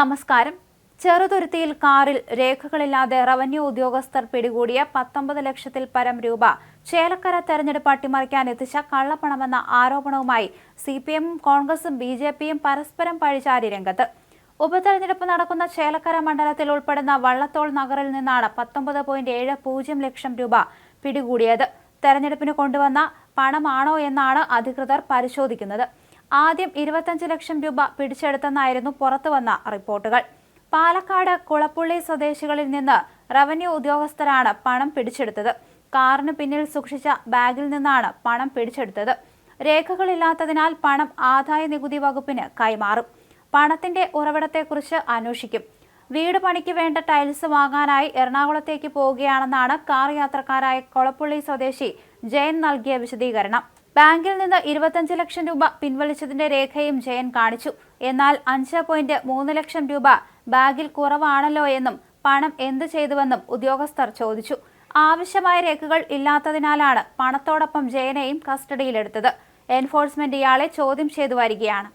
നമസ്കാരം. ചെറുതുരുത്തിയിൽ കാറിൽ രേഖകളില്ലാതെ റവന്യൂ ഉദ്യോഗസ്ഥർ പിടികൂടിയ പത്തൊമ്പത് ലക്ഷത്തിൽ പരം രൂപ ചേലക്കര തെരഞ്ഞെടുപ്പ് അട്ടിമറിക്കാൻ എത്തിച്ച കള്ളപ്പണമെന്ന ആരോപണവുമായി സി പി എമ്മും കോൺഗ്രസും ബി ജെ പിയും പരസ്പരം പഴിചാരി രംഗത്ത്. ഉപതെരഞ്ഞെടുപ്പ് നടക്കുന്ന ചേലക്കര മണ്ഡലത്തിൽ ഉൾപ്പെടുന്ന വള്ളത്തോൾ നഗറിൽ നിന്നാണ് പത്തൊമ്പത് പോയിന്റ് ഏഴ് പൂജ്യം ലക്ഷം രൂപ പിടികൂടിയത്. തെരഞ്ഞെടുപ്പിന് കൊണ്ടുവന്ന പണമാണോ എന്നാണ് അധികൃതർ പരിശോധിക്കുന്നത്. ആദ്യം ഇരുപത്തഞ്ച് ലക്ഷം രൂപ പിടിച്ചെടുത്തെന്നായിരുന്നു പുറത്തുവന്ന റിപ്പോർട്ടുകൾ. പാലക്കാട് കുളപ്പുള്ളി സ്വദേശികളിൽ നിന്ന് റവന്യൂ ഉദ്യോഗസ്ഥരാണ് പണം പിടിച്ചെടുത്തത്. കാറിന് പിന്നിൽ സൂക്ഷിച്ച ബാഗിൽ നിന്നാണ് പണം പിടിച്ചെടുത്തത്. രേഖകളില്ലാത്തതിനാൽ പണം ആദായ നികുതി വകുപ്പിന് കൈമാറും. പണത്തിന്റെ ഉറവിടത്തെക്കുറിച്ച് അന്വേഷിക്കും. വീട് പണിക്ക് വേണ്ട ടൈൽസ് വാങ്ങാനായി എറണാകുളത്തേക്ക് പോവുകയാണെന്നാണ് കാർ യാത്രക്കാരായ കൊളപ്പുള്ളി സ്വദേശി ജയൻ നൽകിയ വിശദീകരണം. ബാങ്കിൽ നിന്ന് ഇരുപത്തഞ്ച് ലക്ഷം രൂപ പിൻവലിച്ചതിന്റെ രേഖയും ജയൻ കാണിച്ചു. എന്നാൽ അഞ്ച് പോയിന്റ് മൂന്ന് ലക്ഷം രൂപ ബാഗിൽ കുറവാണല്ലോ എന്നും പണം എന്ത് ചെയ്തുവെന്നും ഉദ്യോഗസ്ഥർ ചോദിച്ചു. ആവശ്യമായ രേഖകൾ ഇല്ലാത്തതിനാലാണ് പണത്തോടൊപ്പം ജയനെയും കസ്റ്റഡിയിലെടുത്തത്. എൻഫോഴ്സ്മെന്റ് ഇയാളെ ചോദ്യം ചെയ്തു വരികയാണ്.